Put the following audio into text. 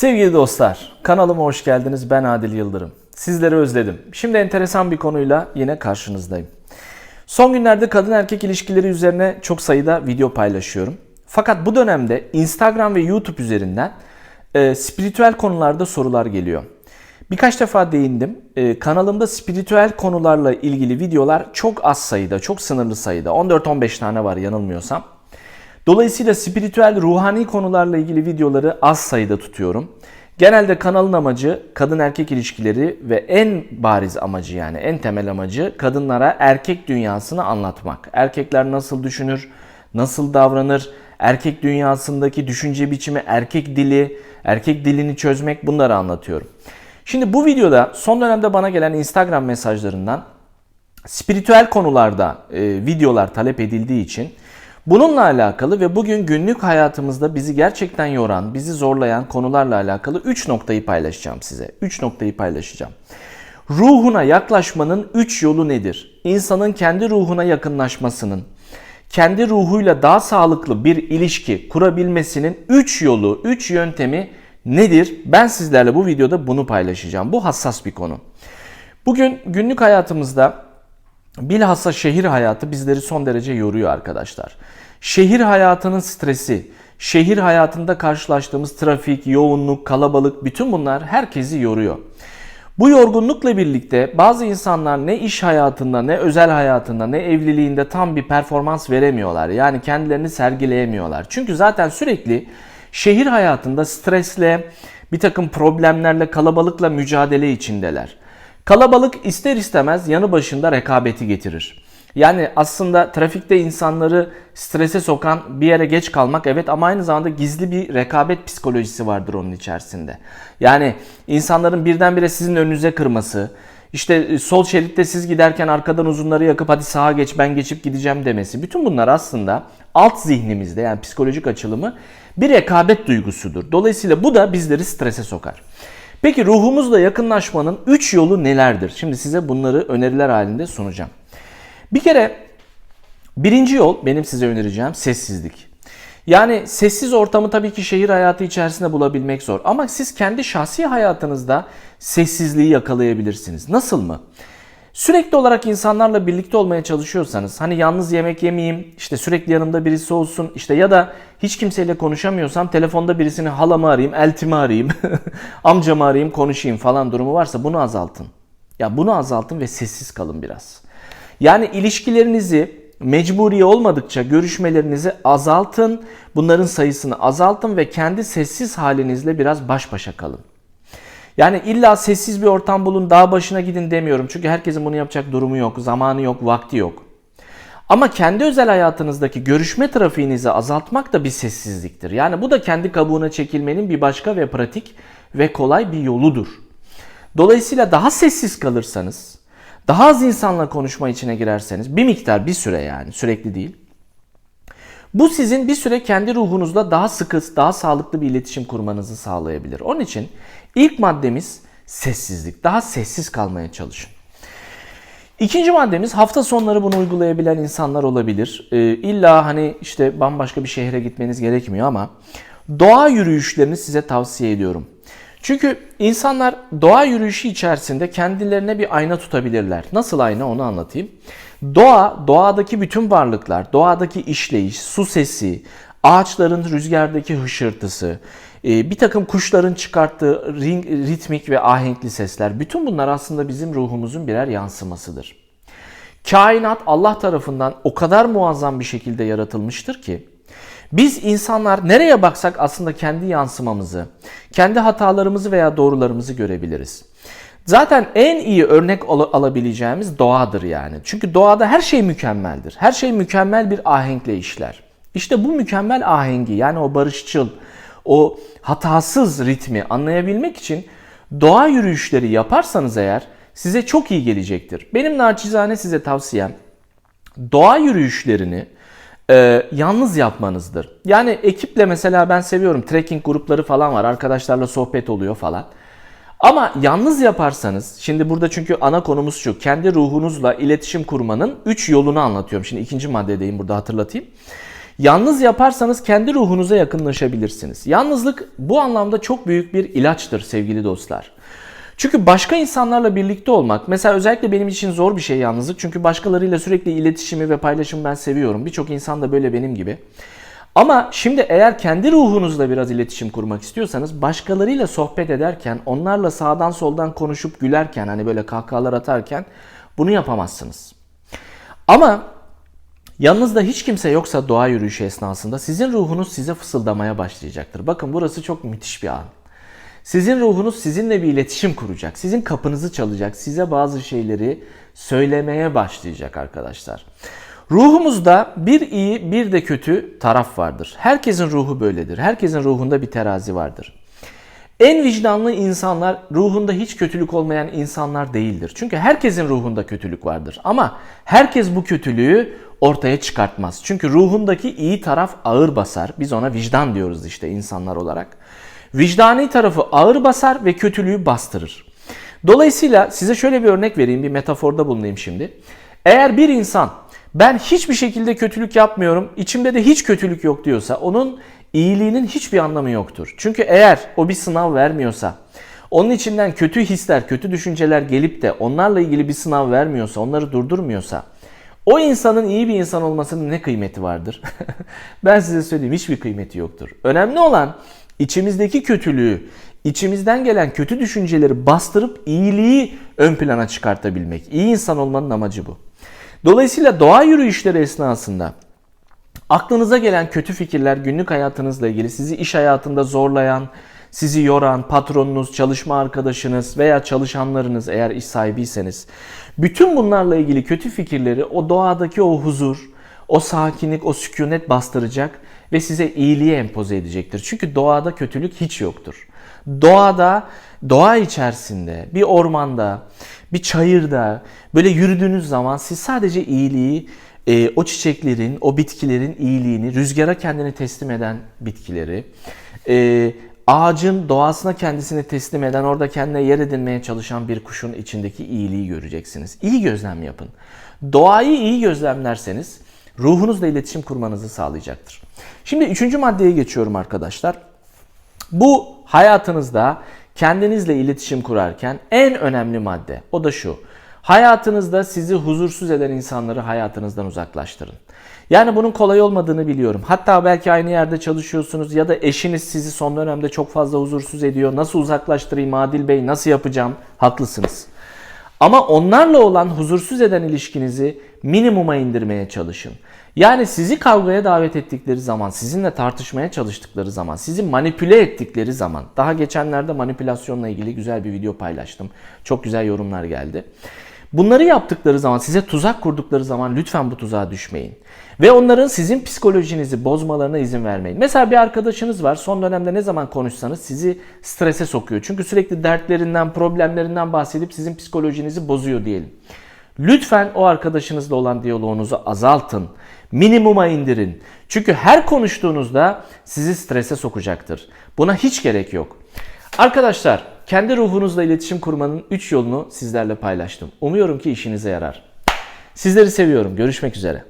Sevgili dostlar, kanalıma hoş geldiniz. Ben Adil Yıldırım. Sizleri özledim. Şimdi enteresan bir konuyla yine karşınızdayım. Son günlerde kadın erkek ilişkileri üzerine çok sayıda video paylaşıyorum. Fakat bu dönemde Instagram ve YouTube üzerinden e, spiritüel konularda sorular geliyor. Birkaç defa değindim. E, kanalımda spiritüel konularla ilgili videolar çok az sayıda, çok sınırlı sayıda. 14-15 tane var yanılmıyorsam. Dolayısıyla spiritüel, ruhani konularla ilgili videoları az sayıda tutuyorum. Genelde kanalın amacı kadın erkek ilişkileri ve en bariz amacı yani en temel amacı kadınlara erkek dünyasını anlatmak. Erkekler nasıl düşünür, nasıl davranır, erkek dünyasındaki düşünce biçimi, erkek dili, erkek dilini çözmek bunları anlatıyorum. Şimdi bu videoda son dönemde bana gelen Instagram mesajlarından spiritüel konularda e, videolar talep edildiği için bununla alakalı ve bugün günlük hayatımızda bizi gerçekten yoran, bizi zorlayan konularla alakalı 3 noktayı paylaşacağım size. 3 noktayı paylaşacağım. Ruhuna yaklaşmanın 3 yolu nedir? İnsanın kendi ruhuna yakınlaşmasının, kendi ruhuyla daha sağlıklı bir ilişki kurabilmesinin 3 yolu, 3 yöntemi nedir? Ben sizlerle bu videoda bunu paylaşacağım. Bu hassas bir konu. Bugün günlük hayatımızda Bilhassa şehir hayatı bizleri son derece yoruyor arkadaşlar. Şehir hayatının stresi, şehir hayatında karşılaştığımız trafik, yoğunluk, kalabalık bütün bunlar herkesi yoruyor. Bu yorgunlukla birlikte bazı insanlar ne iş hayatında, ne özel hayatında, ne evliliğinde tam bir performans veremiyorlar. Yani kendilerini sergileyemiyorlar. Çünkü zaten sürekli şehir hayatında stresle, bir takım problemlerle, kalabalıkla mücadele içindeler. Kalabalık ister istemez yanı başında rekabeti getirir. Yani aslında trafikte insanları strese sokan bir yere geç kalmak evet ama aynı zamanda gizli bir rekabet psikolojisi vardır onun içerisinde. Yani insanların birdenbire sizin önünüze kırması, işte e, sol şeritte siz giderken arkadan uzunları yakıp hadi sağa geç ben geçip gideceğim demesi. Bütün bunlar aslında alt zihnimizde yani psikolojik açılımı bir rekabet duygusudur. Dolayısıyla bu da bizleri strese sokar. Peki ruhumuzla yakınlaşmanın 3 yolu nelerdir? Şimdi size bunları öneriler halinde sunacağım. Bir kere birinci yol benim size önereceğim sessizlik. Yani sessiz ortamı tabii ki şehir hayatı içerisinde bulabilmek zor. Ama siz kendi şahsi hayatınızda sessizliği yakalayabilirsiniz. Nasıl mı? Sürekli olarak insanlarla birlikte olmaya çalışıyorsanız hani yalnız yemek yemeyeyim, işte sürekli yanımda birisi olsun, işte ya da hiç kimseyle konuşamıyorsam telefonda birisini halamı arayayım, eltimi arayayım, amcamı arayayım, konuşayım falan durumu varsa bunu azaltın. Ya bunu azaltın ve sessiz kalın biraz. Yani ilişkilerinizi mecburi olmadıkça görüşmelerinizi azaltın, bunların sayısını azaltın ve kendi sessiz halinizle biraz baş başa kalın. Yani illa sessiz bir ortam bulun, dağ başına gidin demiyorum. Çünkü herkesin bunu yapacak durumu yok, zamanı yok, vakti yok. Ama kendi özel hayatınızdaki görüşme trafiğinizi azaltmak da bir sessizliktir. Yani bu da kendi kabuğuna çekilmenin bir başka ve pratik ve kolay bir yoludur. Dolayısıyla daha sessiz kalırsanız, daha az insanla konuşma içine girerseniz bir miktar bir süre yani sürekli değil. Bu sizin bir süre kendi ruhunuzla daha sıkı, daha sağlıklı bir iletişim kurmanızı sağlayabilir. Onun için ilk maddemiz sessizlik. Daha sessiz kalmaya çalışın. İkinci maddemiz hafta sonları bunu uygulayabilen insanlar olabilir. Ee, illa hani işte bambaşka bir şehre gitmeniz gerekmiyor ama doğa yürüyüşlerini size tavsiye ediyorum. Çünkü insanlar doğa yürüyüşü içerisinde kendilerine bir ayna tutabilirler. Nasıl ayna onu anlatayım. Doğa, doğadaki bütün varlıklar, doğadaki işleyiş, su sesi, ağaçların rüzgardaki hışırtısı, bir takım kuşların çıkarttığı ritmik ve ahenkli sesler, bütün bunlar aslında bizim ruhumuzun birer yansımasıdır. Kainat Allah tarafından o kadar muazzam bir şekilde yaratılmıştır ki, biz insanlar nereye baksak aslında kendi yansımamızı, kendi hatalarımızı veya doğrularımızı görebiliriz. Zaten en iyi örnek al- alabileceğimiz doğadır yani. Çünkü doğada her şey mükemmeldir. Her şey mükemmel bir ahenkle işler. İşte bu mükemmel ahengi yani o barışçıl, o hatasız ritmi anlayabilmek için doğa yürüyüşleri yaparsanız eğer size çok iyi gelecektir. Benim naçizane size tavsiyem doğa yürüyüşlerini e, yalnız yapmanızdır. Yani ekiple mesela ben seviyorum trekking grupları falan var arkadaşlarla sohbet oluyor falan. Ama yalnız yaparsanız, şimdi burada çünkü ana konumuz şu, kendi ruhunuzla iletişim kurmanın 3 yolunu anlatıyorum. Şimdi ikinci maddedeyim burada hatırlatayım. Yalnız yaparsanız kendi ruhunuza yakınlaşabilirsiniz. Yalnızlık bu anlamda çok büyük bir ilaçtır sevgili dostlar. Çünkü başka insanlarla birlikte olmak, mesela özellikle benim için zor bir şey yalnızlık. Çünkü başkalarıyla sürekli iletişimi ve paylaşımı ben seviyorum. Birçok insan da böyle benim gibi. Ama şimdi eğer kendi ruhunuzla biraz iletişim kurmak istiyorsanız başkalarıyla sohbet ederken, onlarla sağdan soldan konuşup gülerken, hani böyle kahkahalar atarken bunu yapamazsınız. Ama yanınızda hiç kimse yoksa doğa yürüyüşü esnasında sizin ruhunuz size fısıldamaya başlayacaktır. Bakın burası çok müthiş bir an. Sizin ruhunuz sizinle bir iletişim kuracak. Sizin kapınızı çalacak. Size bazı şeyleri söylemeye başlayacak arkadaşlar. Ruhumuzda bir iyi bir de kötü taraf vardır. Herkesin ruhu böyledir. Herkesin ruhunda bir terazi vardır. En vicdanlı insanlar ruhunda hiç kötülük olmayan insanlar değildir. Çünkü herkesin ruhunda kötülük vardır. Ama herkes bu kötülüğü ortaya çıkartmaz. Çünkü ruhundaki iyi taraf ağır basar. Biz ona vicdan diyoruz işte insanlar olarak. Vicdani tarafı ağır basar ve kötülüğü bastırır. Dolayısıyla size şöyle bir örnek vereyim, bir metaforda bulunayım şimdi. Eğer bir insan ben hiçbir şekilde kötülük yapmıyorum, içimde de hiç kötülük yok diyorsa onun iyiliğinin hiçbir anlamı yoktur. Çünkü eğer o bir sınav vermiyorsa, onun içinden kötü hisler, kötü düşünceler gelip de onlarla ilgili bir sınav vermiyorsa, onları durdurmuyorsa o insanın iyi bir insan olmasının ne kıymeti vardır? ben size söyleyeyim hiçbir kıymeti yoktur. Önemli olan içimizdeki kötülüğü, içimizden gelen kötü düşünceleri bastırıp iyiliği ön plana çıkartabilmek. İyi insan olmanın amacı bu. Dolayısıyla doğa yürüyüşleri esnasında aklınıza gelen kötü fikirler günlük hayatınızla ilgili sizi iş hayatında zorlayan, sizi yoran, patronunuz, çalışma arkadaşınız veya çalışanlarınız eğer iş sahibiyseniz bütün bunlarla ilgili kötü fikirleri o doğadaki o huzur, o sakinlik, o sükunet bastıracak ve size iyiliği empoze edecektir. Çünkü doğada kötülük hiç yoktur. Doğada, doğa içerisinde, bir ormanda, bir çayırda böyle yürüdüğünüz zaman siz sadece iyiliği, e, o çiçeklerin, o bitkilerin iyiliğini, rüzgara kendini teslim eden bitkileri, e, ağacın doğasına kendisini teslim eden, orada kendine yer edinmeye çalışan bir kuşun içindeki iyiliği göreceksiniz. İyi gözlem yapın. Doğayı iyi gözlemlerseniz ruhunuzla iletişim kurmanızı sağlayacaktır. Şimdi üçüncü maddeye geçiyorum arkadaşlar. Bu hayatınızda kendinizle iletişim kurarken en önemli madde o da şu. Hayatınızda sizi huzursuz eden insanları hayatınızdan uzaklaştırın. Yani bunun kolay olmadığını biliyorum. Hatta belki aynı yerde çalışıyorsunuz ya da eşiniz sizi son dönemde çok fazla huzursuz ediyor. Nasıl uzaklaştırayım Adil Bey, nasıl yapacağım? Haklısınız. Ama onlarla olan huzursuz eden ilişkinizi minimuma indirmeye çalışın. Yani sizi kavgaya davet ettikleri zaman, sizinle tartışmaya çalıştıkları zaman, sizi manipüle ettikleri zaman, daha geçenlerde manipülasyonla ilgili güzel bir video paylaştım. Çok güzel yorumlar geldi. Bunları yaptıkları zaman, size tuzak kurdukları zaman lütfen bu tuzağa düşmeyin. Ve onların sizin psikolojinizi bozmalarına izin vermeyin. Mesela bir arkadaşınız var, son dönemde ne zaman konuşsanız sizi strese sokuyor. Çünkü sürekli dertlerinden, problemlerinden bahsedip sizin psikolojinizi bozuyor diyelim. Lütfen o arkadaşınızla olan diyaloğunuzu azaltın. Minimuma indirin. Çünkü her konuştuğunuzda sizi strese sokacaktır. Buna hiç gerek yok. Arkadaşlar, kendi ruhunuzla iletişim kurmanın 3 yolunu sizlerle paylaştım. Umuyorum ki işinize yarar. Sizleri seviyorum. Görüşmek üzere.